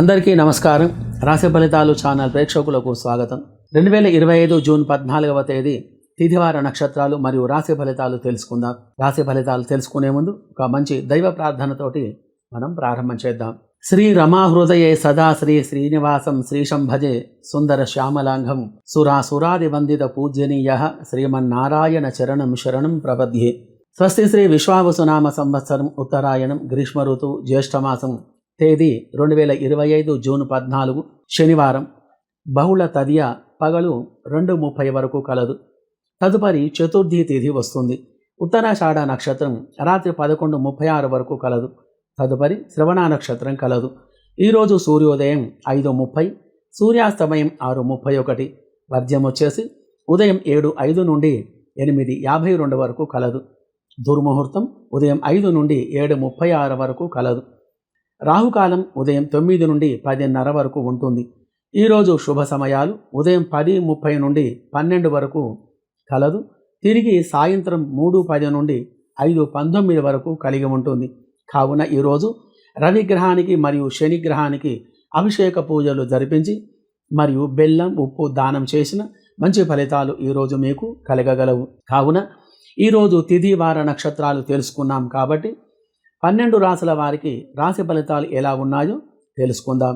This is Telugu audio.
అందరికీ నమస్కారం. రాశి ఫలితాలు ఛానల్ ప్రేక్షకులకు స్వాగతం. రెండు వేల ఇరవై ఐదు జూన్ పద్నాలుగవ తేదీ తిథివార నక్షత్రాలు మరియు రాశి ఫలితాలు తెలుసుకుందాం. రాశి ఫలితాలు తెలుసుకునే ముందు ఒక మంచి దైవ ప్రార్థనతోటి మనం ప్రారంభం చేద్దాం. శ్రీ రమాహృదయే సదా శ్రీ శ్రీనివాసం శ్రీశం భజే సుందర శ్యామలాంగం సురాసురాదివందిత పూజనీయ శ్రీమన్నారాయణ చరణం శరణం ప్రపద్యే. స్వస్తి శ్రీ విశ్వావసునామ సంవత్సరం ఉత్తరాయణం గ్రీష్మ ఋతు జ్యేష్ఠమాసం తేదీ రెండు వేల ఇరవై ఐదు జూన్ పద్నాలుగు శనివారం. బహుళ తదియ పగలు రెండు ముప్పై వరకు కలదు. తదుపరి చతుర్థి తేదీ వస్తుంది. ఉత్తరాషాఢ నక్షత్రం రాత్రి పదకొండు ముప్పై ఆరు వరకు కలదు. తదుపరి శ్రవణ నక్షత్రం కలదు. ఈరోజు సూర్యోదయం ఐదు ముప్పై సూర్యాస్తమయం ఆరు ముప్పై ఒకటి. వర్జ్యం వచ్చేసి ఉదయం ఏడు ఐదు నుండి ఎనిమిది యాభై రెండు వరకు కలదు. దుర్ముహూర్తం ఉదయం ఐదు నుండి ఏడు ముప్పై ఆరు వరకు కలదు. రాహుకాలం ఉదయం తొమ్మిది నుండి పదిన్నర వరకు ఉంటుంది. ఈరోజు శుభ సమయాలు. ఉదయం పది ముప్పై నుండి పన్నెండు వరకు కలదు. తిరిగి సాయంత్రం మూడు పది నుండి ఐదు పంతొమ్మిది వరకు కలిగి ఉంటుంది. కావున ఈరోజు రవి గ్రహానికి మరియు శనిగ్రహానికి అభిషేక పూజలు జరిపించి మరియు బెల్లం ఉప్పు దానం చేసిన మంచి ఫలితాలు ఈరోజు మీకు కలగగలవు. కావున ఈరోజు తిథి వార నక్షత్రాలు తెలుసుకున్నాం కాబట్టి పన్నెండు రాసుల వారికి రాశి ఫలితాలు ఎలా ఉన్నాయో తెలుసుకుందాం.